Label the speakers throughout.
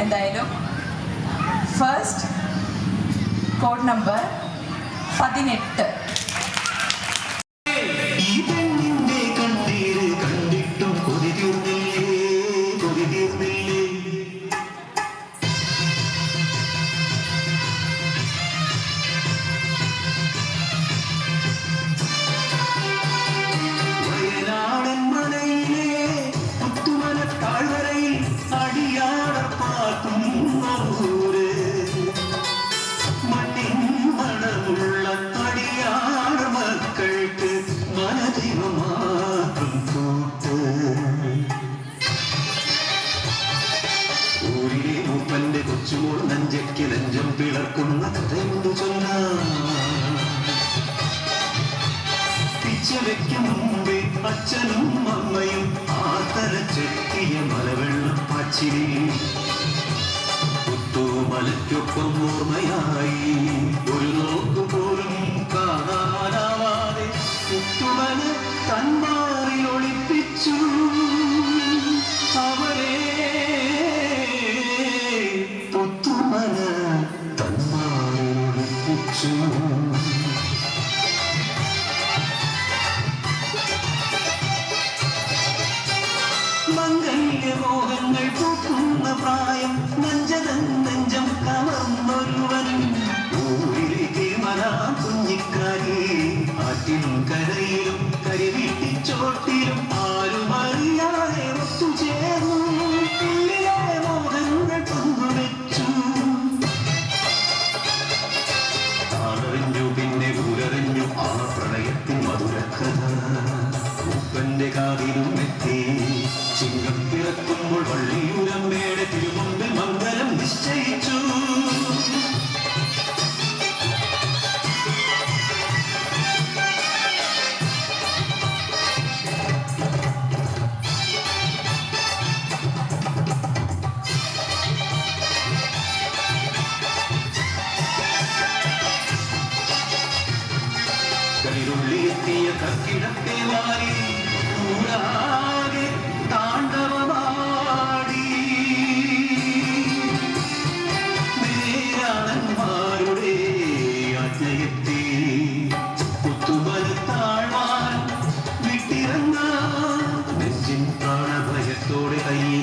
Speaker 1: എന്തായാലും first code number പതിനെട്ട്.
Speaker 2: നെഞ്ചം പിളർക്കുന്ന കഥയുണ്ട് ചൊല്ലാം. പിച്ച വെക്കും മുമ്പേ അച്ഛനും അമ്മയും ആത്തര ചെത്തിയ മലവെള്ളം പച്ചിരി പുത്തുമലയ്ക്കൊപ്പം ഓർമ്മയായി. മോഹങ്ങൾ പൂക്കുന്ന പ്രായം നെഞ്ചകം നെഞ്ചം കവർന്നൊരുവൻ. ഊരിലേക്ക് മനാ കുഞ്ഞിക്കാരി ആറ്റിലും കരയിലും കരിവീട്ടിച്ചോട്ടിലും ആരും അറിയാതെ ഒത്തുചേ വെളിയെത്തിയ തക്കിടത്തെ വാരി ഊരാകെ താണ്ഡവമാടി. നേരാളന്മാരുടെ അജയത്തെ കുത്തുമരത്താഴ്വാൻ വിട്ടിറങ്ങ. നെഞ്ചിൻ പ്രാണഭയത്തോടെ കയ്യിൽ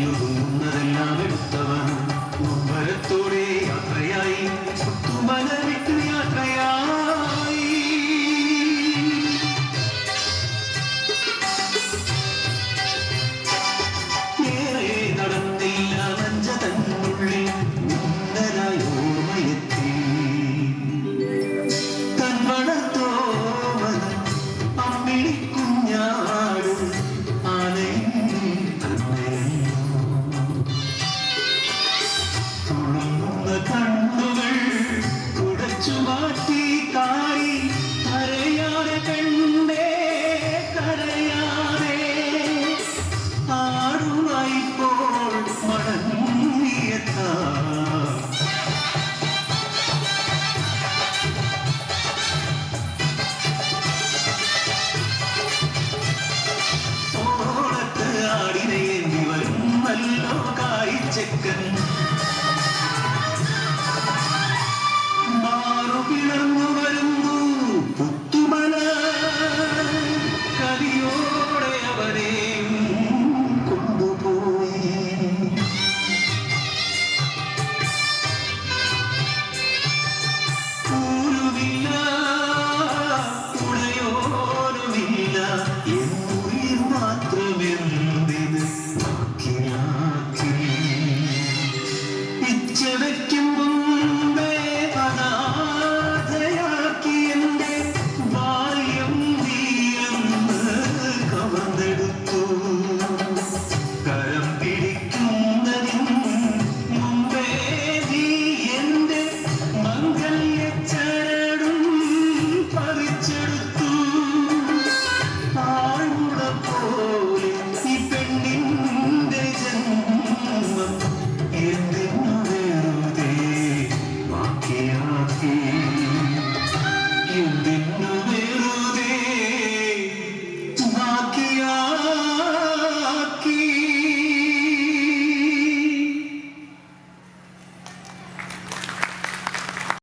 Speaker 2: You.